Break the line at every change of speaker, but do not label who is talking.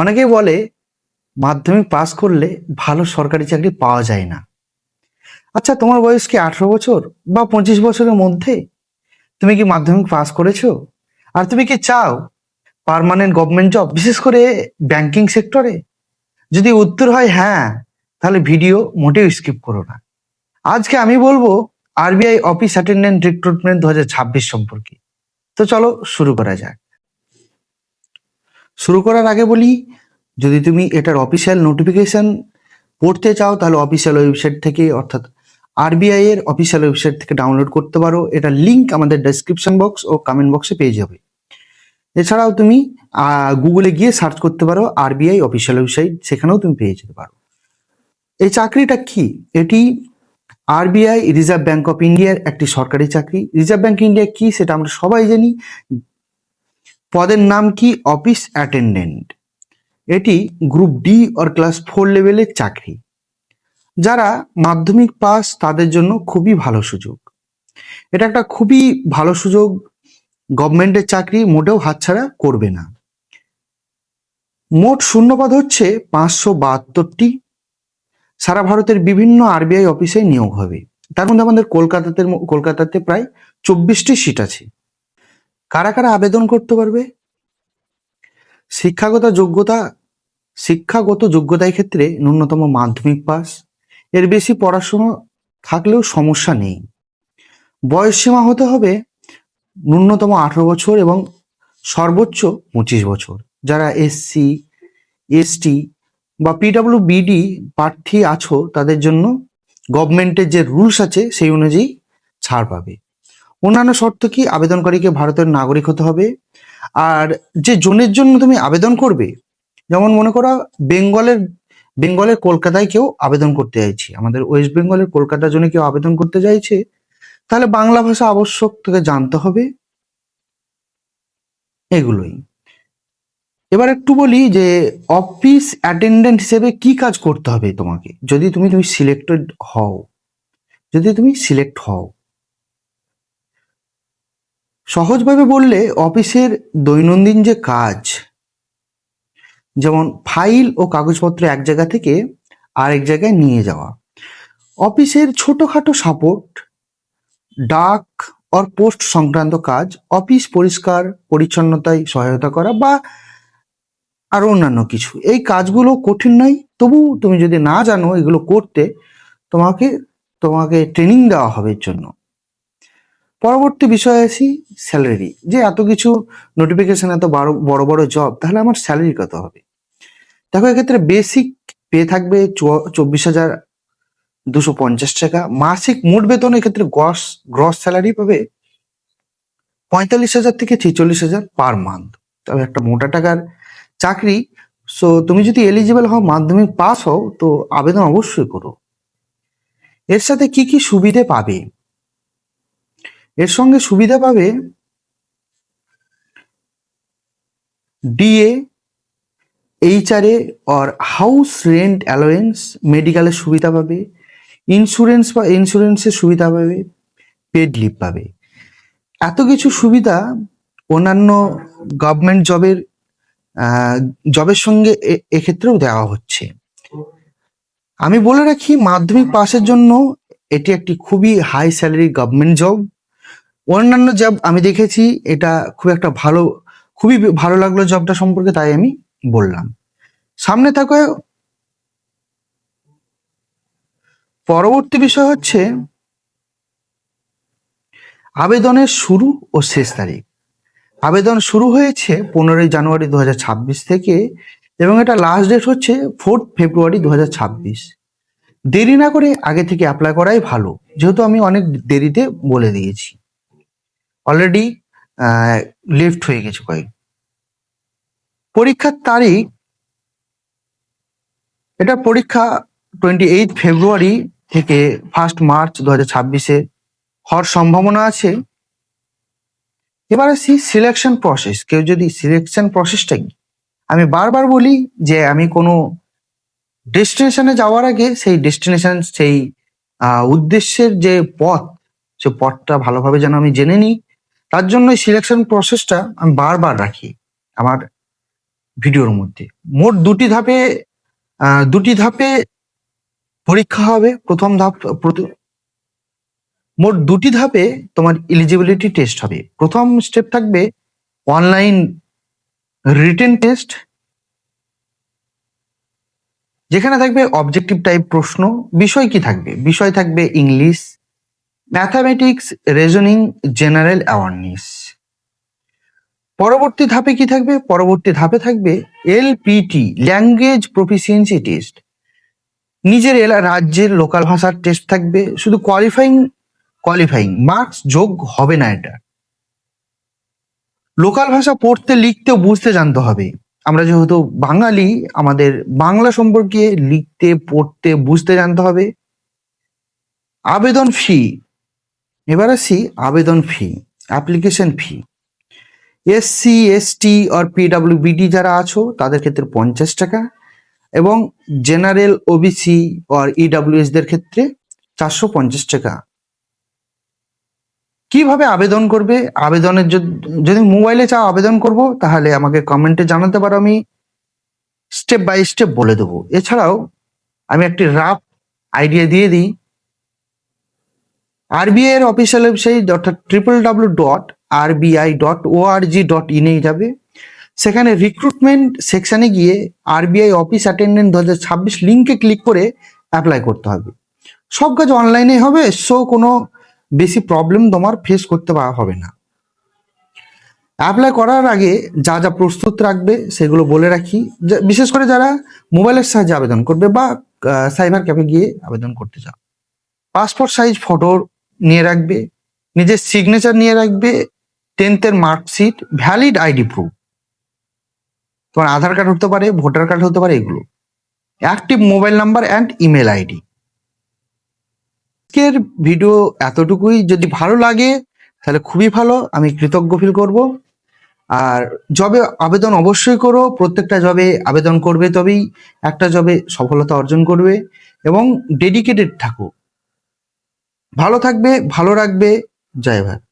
অনেকেই বলে, মাধ্যমিক পাস করলে ভালো সরকারি চাকরি পাওয়া যায় না। আচ্ছা তোমার বয়স কি আঠারো বছর বা পঁচিশ বছরের মধ্যে? তুমি কি মাধ্যমিক পাস করেছ? আর তুমি কি চাও পার্মানেন্ট গভর্নমেন্ট জব বিশেষ করে ব্যাংকিং সেক্টরে যদি উত্তর হয় হ্যাঁ তাহলে ভিডিও মোটেও স্কিপ করো না। আজকে আমি বলব আরবিআই অফিস অ্যাটেন্ডেন্ট রিক্রুটমেন্ট দু হাজার ছাব্বিশ সম্পর্কে। তো চলো শুরু করা যাক। শুরু করার আগে বলি, যদি তুমি এটার অফিসিয়াল নোটিফিকেশন পড়তে চাও, তাহলে অফিসিয়াল ওয়েবসাইট থেকে, অর্থাৎ আরবিআই এর অফিসিয়াল ওয়েবসাইট থেকে ডাউনলোড করতে পারো। এটা লিংক আমাদের ডেসক্রিপশন বক্স ও কমেন্ট বক্সে পেয়ে যাবে। এছাড়াও তুমি গুগলে গিয়ে সার্চ করতে পারো আরবিআই অফিসিয়াল ওয়েবসাইট সেখানেও তুমি পেয়ে যেতে পারো। এই চাকরিটা কি? এটি আরবিআই রিজার্ভ ব্যাংক অফ ইন্ডিয়ার একটি সরকারি চাকরি। রিজার্ভ ব্যাংক ইন্ডিয়া কি সেটা আমরা সবাই জানি। পদের নাম কি? Office attendant. এটি group D or class four লেভেলের চাকরি। যারা মাধ্যমিক পাস তাদের জন্য খুবই ভালো সুযোগ। এটা একটা খুবই ভালো সুযোগ। গভর্নমেন্টের চাকরি মোটেও হাতছাড়া করবে না। মোট শূন্যপদ হচ্ছে পাঁচশো বাহাত্তরটি। সারা ভারতের বিভিন্ন আরবিআই অফিসে নিয়োগ হবে। তার মধ্যে আমাদের কলকাতাতে কলকাতাতে প্রায় চব্বিশটি সিট আছে। কারা কারা আবেদন করতে পারবে? শিক্ষাগত যোগ্যতা, শিক্ষাগত যোগ্যতার ক্ষেত্রে ন্যূনতম মাধ্যমিক পাস। এর বেশি পড়াশুনো থাকলেও সমস্যা নেই। বয়স সীমা হতে হবে ন্যূনতম আঠারো বছর এবং সর্বোচ্চ পঁচিশ বছর। যারা এসসি এসটি বা পিডাব্লিউ বিডি প্রার্থী আছো, তাদের জন্য গভর্নমেন্টের যে রুলস আছে, সেই অনুযায়ী ছাড় পাবে। অন্যান্য শর্ত কি আবেদনকারীকে ভারতের নাগরিক হতে হবে? আর যে জোনের জন্য তুমি আবেদন করবে, যেমন মনে করো বেঙ্গলের বেঙ্গলের কলকাতায় কেউ আবেদন করতে চাইছে আমাদের ওয়েস্ট বেঙ্গলের কলকাতার জন্য কেউ আবেদন করতে চাইছে তাহলে বাংলা ভাষা আবশ্যক তোকে জানতে হবে। এগুলোই। এবার একটু বলি যে অফিস অ্যাটেন্ডেন্ট হিসেবে কি কাজ করতে হবে তোমাকে? যদি তুমি তুমি সিলেক্টেড হও, যদি তুমি সিলেক্ট হও সহজভাবে বললে অফিসের দৈনন্দিন যে কাজ, যেমন ফাইল ও কাগজপত্র এক জায়গা থেকে আরেক জায়গায় নিয়ে যাওয়া, অফিসের ছোটখাটো সাপোর্ট, ডাক অর পোস্ট সংক্রান্ত কাজ, অফিস পরিষ্কার, পরিচ্ছন্নতায় সহায়তা করা বা আরও অন্যান্য কিছু। এই কাজগুলো কঠিন নয়, তবু তুমি যদি না জানো এগুলো করতে, তোমাকে তোমাকে ট্রেনিং দেওয়া হবে এর জন্য। পরবর্তী বিষয়ে আসি স্যালারি যে এত কিছু নোটিফিকেশন এত বড় বড় বড় জব তাহলে আমার স্যালারি কত হবে? দেখো, এক্ষেত্রে বেসিক পে থাকবে চব্বিশ হাজার দুশো পঞ্চাশ টাকা। মাসিক মোট বেতন এক্ষেত্রে গ্রস গ্রস স্যালারি পাবে পঁয়তাল্লিশ হাজার থেকে ছেচল্লিশ হাজার পার মান্থ তবে একটা মোটা টাকার চাকরি। সো তুমি যদি এলিজিবল হও, মাধ্যমিক পাস হও, তো আবেদন অবশ্যই করো। এর সাথে কি কি সুবিধে পাবে? এর সঙ্গে সুবিধা পাবে DA HRA or house rent allowance মেডিকেলের সুবিধা পাবে ইন্স্যুরেন্স বা ইন্স্যুরেন্সের সুবিধা পাবে পেড লিভ পাবে। এত কিছু সুবিধা অন্যান্য গভর্নমেন্ট জবের জবের সঙ্গে এক্ষেত্রেও দেওয়া হচ্ছে। আমি বলে রাখি, মাধ্যমিক পাসের জন্য এটি একটি খুবই হাই স্যালারি গভর্নমেন্ট জব অন্যান্য জব আমি দেখেছি, এটা খুব একটা ভালো, খুবই ভালো লাগল জবটা সম্পর্কে, তাই আমি বললাম। সামনে থাকে, পরবর্তী বিষয় হচ্ছে, আবেদনের শুরু ও শেষ তারিখ। আবেদন শুরু হয়েছে পনেরোই জানুয়ারি দু হাজার ছাব্বিশ থেকে এবং এটা লাস্ট ডেট হচ্ছে ফোর্থ ফেব্রুয়ারি দু হাজার ছাব্বিশ। দেরি না করে আগে থেকে অ্যাপ্লাই করাই ভালো। যেহেতু আমি অনেক দেরিতে বলে দিয়েছি। অলরেডি লিফট হয়ে গেছে কয়েক। পরীক্ষার তারিখ, এটা পরীক্ষা টোয়েন্টি এইট ফেব্রুয়ারি থেকে ফার্স্ট মার্চ দু হাজার ছাব্বিশে। হওয়ার সম্ভাবনা আছে। এবার আসি সিলেকশন প্রসেস কেউ যদি সিলেকশন প্রসেসটা কি আমি বারবার বলি যে আমি কোনো ডেস্টিনেশনে যাওয়ার আগে সেই ডেস্টিনেশন সেই উদ্দেশ্যের যে পথ, সে পথটা ভালোভাবে যেন আমি জেনে নিই। তার জন্য সিলেকশন প্রসেসটা আমি বারবার রাখি আমার ভিডিওর মধ্যে। মোট দুটি ধাপে দুটি ধাপে পরীক্ষা হবে, প্রথম ধাপ মোট দুটি ধাপে তোমার এলিজিবিলিটি টেস্ট হবে। প্রথম স্টেপ থাকবে অনলাইন রিটেন টেস্ট যেখানে থাকবে অবজেক্টিভ টাইপ প্রশ্ন, বিষয় কি থাকবে? বিষয় থাকবে English mathematics reasoning general awareness পরবর্তী ধাপে কি থাকবে? পরবর্তী ধাপে থাকবে এলপিটি ল্যাঙ্গুয়েজ প্রফিসিয়েন্সি টেস্ট নিজের এলা রাজ্যের লোকাল ভাষার টেস্ট থাকবে। শুধু কোয়ালিফাইং কোয়ালিফাইং মার্কস যোগ হবে না এটা। লোকাল ভাষা পড়তে, লিখতে, বুঝতে জানতে হবে। আমরা যেহেতু বাঙালি, আমাদের বাংলা সম্পর্কে লিখতে, পড়তে, বুঝতে জানতে হবে। আবেদন ফি এবার আসি আবেদন fee application fee SC ST আর পিডাব্লিউবিডি যারা আছো, তাদের ক্ষেত্রে পঞ্চাশ টাকা এবং জেনারেল ওবিসি আর ইডাব্লিউএস দের ক্ষেত্রে চারশো পঞ্চাশ টাকা। কীভাবে আবেদন করবে? আবেদনের যদি মোবাইলে চাও আবেদন করব, তাহলে আমাকে কমেন্টে জানাতে পারো, আমি স্টেপ বাই স্টেপ বলে দেবো। এছাড়াও আমি একটি রাফ আইডিয়া দিয়ে দিই আরবিআই এর অফিসিয়াল ওয়েবসাইট অর্থাৎ triple W dot RBI dot ORG dot ইনে যাবে। সেখানে রিক্রুটমেন্ট সেকশনে গিয়ে আরবিআই অফিস অ্যাটেন্ডেন্ট দু হাজার ছাব্বিশ লিঙ্কে ক্লিক করে অ্যাপ্লাই করতে হবে। সব কাজ অনলাইনে হবে সো কোনো বেশি প্রবলেম তোমার ফেস করতে হবে না। অ্যাপ্লাই করার আগে যা যা প্রস্তুত রাখবে সেগুলো বলে রাখি। বিশেষ করে যারা মোবাইলের সাহায্যে আবেদন করবে বা সাইবার ক্যাফে গিয়ে আবেদন করতে চাও। পাসপোর্ট সাইজ ফটো নিয়ে রাখবে, নিজের সিগনেচার নিয়ে রাখবে টেন্থের মার্কশিট ভ্যালিড আইডি প্রুফ তোমার আধার কার্ড হতে পারে ভোটার কার্ড হতে পারে, এগুলো। Active mobile number and email ID আজকের ভিডিও এতটুকুই। যদি ভালো লাগে, তাহলে খুবই ভালো। আমি কৃতজ্ঞ ফিল করব। আর জবে আবেদন অবশ্যই করো। প্রত্যেকটা জবে আবেদন করবে তবেই একটা জবে সফলতা অর্জন করবে। এবং ডেডিকেটেড থাকো। ভালো থাকবে ভালো রাখবে জয় ভারত।